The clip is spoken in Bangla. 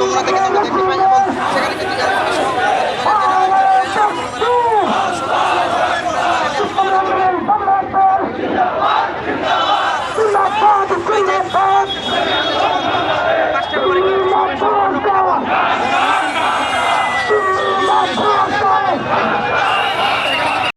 তোমরা দেখে